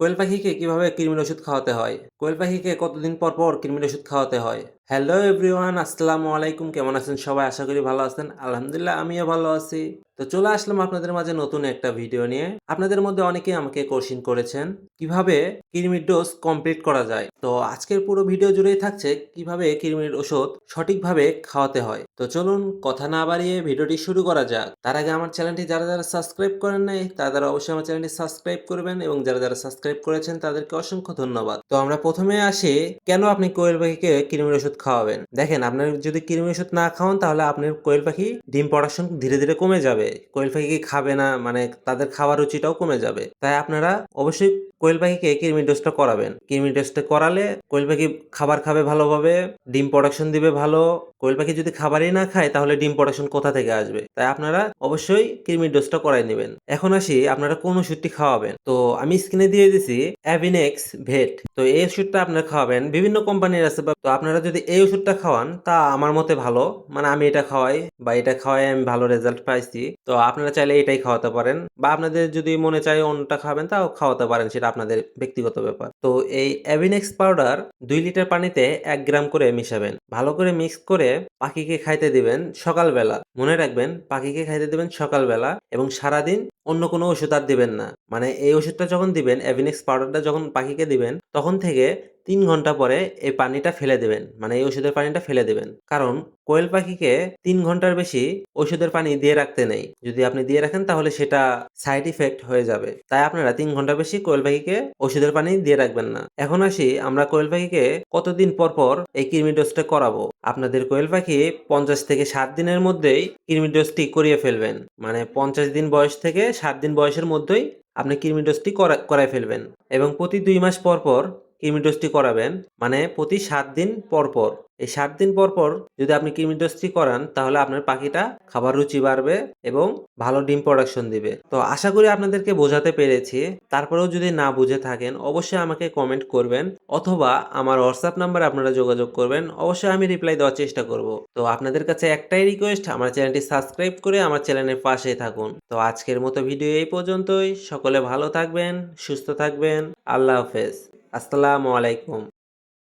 কোয়েল পাখিকে কীভাবে কৃমির ওষুধ খাওয়াতে হয়? কোয়েল পাখিকে কতদিন পর পর কৃমির ওষুধ খাওয়াতে হয়? হ্যালো এভরিওয়ান আসসালামু আলাইকুম। কেমন আছেন সবাই? আশা করি ভালো আছেন। আলহামদুলিল্লাহ, আমিও ভালো আছি। তো চলে আসলাম আপনাদের মাঝে নতুন একটা ভিডিও নিয়ে। আপনাদের মধ্যে অনেকেই আমাকে কোশ্চিন করেছেন, কীভাবে কৃমির ডোজ কমপ্লিট করা যায়? তো আজকের পুরো ভিডিও জুড়েই থাকছে কীভাবে কৃমির ওষুধ সঠিকভাবে খাওয়াতে হয়। তো চলুন, কথা না বাড়িয়ে ভিডিওটি শুরু করা যাক। তার আগে আমার চ্যানেলটি যারা যারা সাবস্ক্রাইব করেন নাই, তারা অবশ্যই আমার চ্যানেলটি সাবস্ক্রাইব করবেন এবং যারা যারা সাবস্ক্রাইব করেছেন, তাদেরকে অসংখ্য ধন্যবাদ। তো আমরা প্রথমে আসি, কেন আপনি কোয়েল পাখিকে কৃমির ওষুধ খাওয়াবেন। দেখেন, আপনার যদি কৃমির ওষুধ না খাওয়ান, তাহলে আপনার কোয়েল পাখি ডিম প্রোডাকশন ধীরে ধীরে কমে যাবে। কোয়েল পাখি খাবে না? মানে তাদের খাওয়ার রুচিটাও কমে যাবে। তাই আপনারা অবশ্যই কোয়েল পাখিকে কৃমি ডোজটা করাবেন। কৃমি ডোজটা করালে কোয়েল পাখি খাবার খাবে ভালোভাবে, ডিম প্রোডাকশন দিবে ভালো। কোয়েল পাখি যদি খাবারই না খায়, তাহলে ডিম প্রোডাকশন কোথা থেকে আসবে? তাই আপনারা অবশ্যই কৃমির ডোজটা করাই নেবেন। এখন আসি, আপনারা কোন ওষুধটি খাওয়াবেন? তো আমি স্ক্রিনে দিয়ে দিছি অ্যাভিনেক্স ভেট তো এই ওষুধটা আপনারা খাওয়াবেন। বিভিন্ন কোম্পানির আছে বা- তো আপনারা যদি এই ওষুধটা খাওয়ান, তা আমার মতে ভালো। মানে আমি এটা খাওয়াই বা এটা খাওয়াই আমি ভালো রেজাল্ট পাইছি। তো আপনারা চাইলে এটাই খাওয়াতে পারেন বা আপনাদের যদি মনে চায় অন্যটা খাবেন, তাও খাওয়াতে পারেন, সেটা আপনাদের ব্যক্তিগত ব্যাপার। তো এই অ্যাভিনেক্স পাউডার দুই লিটার পানিতে এক গ্রাম করে মিশাবেন। ভালো করে মিক্স করে পাখিকে খাইতে দিবেন সকালবেলা। মনে রাখবেন, পাখিকে খাইতে দিবেন সকালবেলা এবং সারাদিন অন্য কোনো ওষুধ আর দিবেন না। মানে এই ওষুধটা যখন দিবেন অ্যাভিনেক্স পাউডারটা যখন পাখিকে দিবেন, তখন থেকে তিন ঘণ্টা পরে এই পানিটা ফেলে দেবেন মানে এই ওষুধের পানিটা ফেলে দেবেন। কারণ কোয়েল পাখিকে তিন ঘণ্টার বেশি ওষুধের পানি দিয়ে রাখতে নেই। যদি আপনি দিয়ে রাখেন তাহলে সেটা সাইড ইফেক্ট হয়ে যাবে। তাই আপনারা তিন ঘণ্টার বেশি কোয়েল পাখিকে ওষুধের পানি দিয়ে রাখবেন না। এখন আসি আমরা কোয়েল পাখিকে কতদিন পর পর এই কৃমি ডোজটা করাবো। আপনাদের কোয়েল পাখি পঞ্চাশ থেকে ষাট দিনের মধ্যেই কৃমি ডোজটি করিয়ে ফেলবেন। মানে পঞ্চাশ দিন বয়স থেকে ষাট দিন বয়সের মধ্যেই আপনি কৃমি ডোজটি করা- করায় ফেলবেন। এবং প্রতি দুই মাস পর পর কৃমি করাবেন মানে প্রতি সাত দিন পর পর। এই সাত দিন পর পর যদি আপনি কৃমি করান, তাহলে আপনার পাখিটা খাবার রুচি বাড়বে এবং ভালো ডিম প্রোডাকশন দিবে। তো আশা করি আপনাদেরকে বোঝাতে পেরেছি। তারপরেও যদি না বুঝে থাকেন, অবশ্যই আমাকে কমেন্ট করবেন অথবা আমার হোয়াটসঅ্যাপ নাম্বারে আপনারা যোগাযোগ করবেন। অবশ্যই আমি রিপ্লাই দেওয়ার চেষ্টা করব। তো আপনাদের কাছে একটাই রিকোয়েস্ট আমার চ্যানেলটি সাবস্ক্রাইব করে আমার চ্যানেলের পাশে থাকুন। তো আজকের মতো ভিডিও এই পর্যন্তই। সকলে ভালো থাকবেন, সুস্থ থাকবেন। আল্লাহ হাফেজ। আসসালামু আলাইকুম।